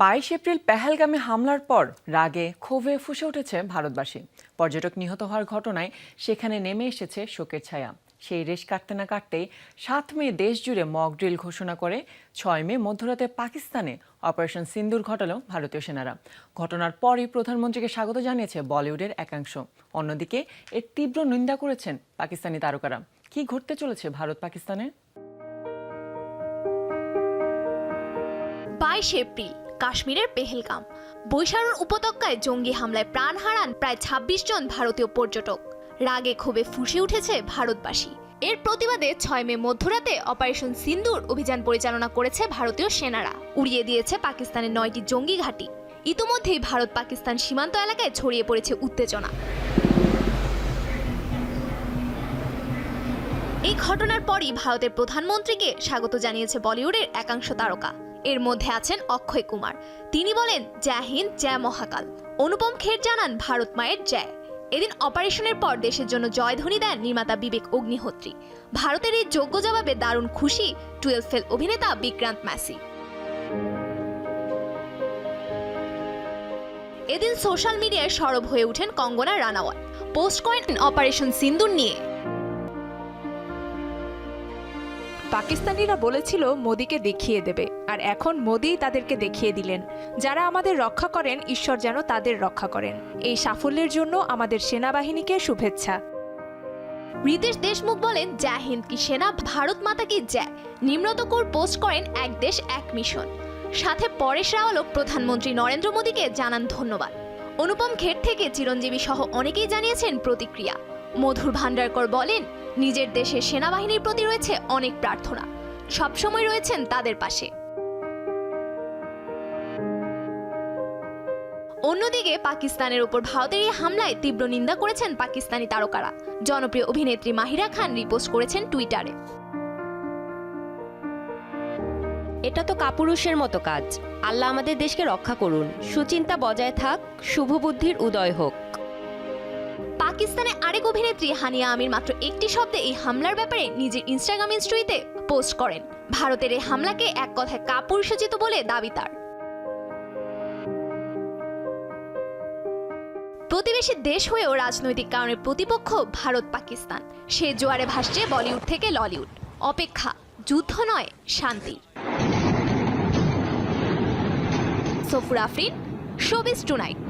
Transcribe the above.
বাইশ এপ্রিল পেহেলগামে হামলার পর রাগে ক্ষোভে ফুসে উঠেছে ভারতবাসী। পর্যটক নিহত হওয়ার ঘটনায় সেখানে নেমে এসেছে শোকের ছায়া। সেই রেশ কাটতে না কাটতেই সাত মে দেশ জুড়ে মক ড্রিল ঘোষণা করে ছয় মে মধ্যরাতে পাকিস্তানে অপারেশন সিন্দুর ঘটালো ভারতীয় সেনারা। ঘটনার পরই প্রধানমন্ত্রীকে স্বাগত জানিয়েছে বলিউডের একাংশ। অন্যদিকে এর তীব্র নিন্দা করেছেন পাকিস্তানি তারকারা। কি ঘটতে চলেছে ভারত পাকিস্তানে? বাইশ এপ্রিল কাশ্মীরের পেহেলগাম। বৈশারুর উপত্যকায় জঙ্গি হামলায় প্রাণ হারান প্রায় ২৬ জন ভারতীয় পর্যটক। রাগে ক্ষোভে ফুসে উঠেছে ভারতবাসী। এর প্রতিবাদে ছয় মে মধ্যরাতে অপারেশন সিন্দুর অভিযান পরিচালনা করেছে ভারতীয় সেনারা। উড়িয়ে দিয়েছে পাকিস্তানের নয়টি জঙ্গি ঘাঁটি। ইতোমধ্যেই ভারত পাকিস্তান সীমান্ত এলাকায় ছড়িয়ে পড়েছে উত্তেজনা। এই ঘটনার পরই ভারতের প্রধানমন্ত্রীকে স্বাগত জানিয়েছে বলিউডের একাংশ তারকা। এর মধ্যে আছেন অক্ষয় কুমার। তিনি বলেন, জয় হিন্দ, জয় মহাকাল। অনুপম খের জানান, ভারত মায়ের জয়। এদিন অপারেশনের পর দেশের জন্য জয়ধ্বনি দেন নির্মাতা বিবেক অগ্নিহোত্রী। ভারতের এই যোগ্য জবাবে দারুণ খুশি টুয়েলভ ফেল অভিনেতা বিক্রান্ত ম্যাসি এদিন সোশ্যাল মিডিয়ায় সরব হয়ে ওঠেন কঙ্গনা রানাওয়াত। পোস্ট করেন অপারেশন সিন্দুর নিয়ে। পাকিস্তানিরা বলেছিল, মোদিকে দেখিয়ে দেবে। আর এখন মোদিই তাদেরকে দেখিয়ে দিলেন। যারা আমাদের রক্ষা করেন, ঈশ্বর যেন তাদের রক্ষা করেন। এই সাফল্যের জন্য আমাদের সেনাবাহিনীকে শুভেচ্ছা। রিতেশ দেশমুখ বলেন, জয় হিন্দ কি সেনা, ভারত মাতা কি জয়? নিম্নতকর পোস্ট করেন এক দেশ, এক মিশন সাথে পরেশ রাওয়ালও প্রধানমন্ত্রী নরেন্দ্র মোদীকে জানান ধন্যবাদ। অনুপম খের থেকে চিরঞ্জীবী সহ অনেকেই জানিয়েছেন প্রতিক্রিয়া। মধুর ভান্ডারকর বলেন, নিজের দেশের সেনাবাহিনীর প্রতি রয়েছে অনেক প্রার্থনা। সবসময় রয়েছেন তাদের পাশে। অন্যদিকে পাকিস্তানের উপর ভারতের এই হামলায় তীব্র নিন্দা করেছেন পাকিস্তানি তারকারা। জনপ্রিয় অভিনেত্রী মাহিরা খান রিপোস্ট করেছেন টুইটারে এটা তো কাপুরুষের মতো কাজ। আল্লাহ আমাদের দেশকে রক্ষা করুন। সুচিন্তা বজায় থাক শুভ বুদ্ধির উদয় হোক। পাকিস্তানে আরেক অভিনেত্রী হানিয়া আমির মাত্র একটি শব্দে এই হামলার ব্যাপারে নিজের ইনস্টাগ্রাম স্টোরিতে পোস্ট করেন। ভারতের এই হামলাকে এক কথায় কাপুরুষোচিত বলে দাবি তার। প্রতিবেশী দেশ হয়েও রাজনৈতিক কারণে প্রতিপক্ষ ভারত পাকিস্তান। সে জোয়ারে ভাসছে বলিউড থেকে ললিউড। অপেক্ষা, যুদ্ধ নয়, শান্তি। Safur Afrin showbiz tonight.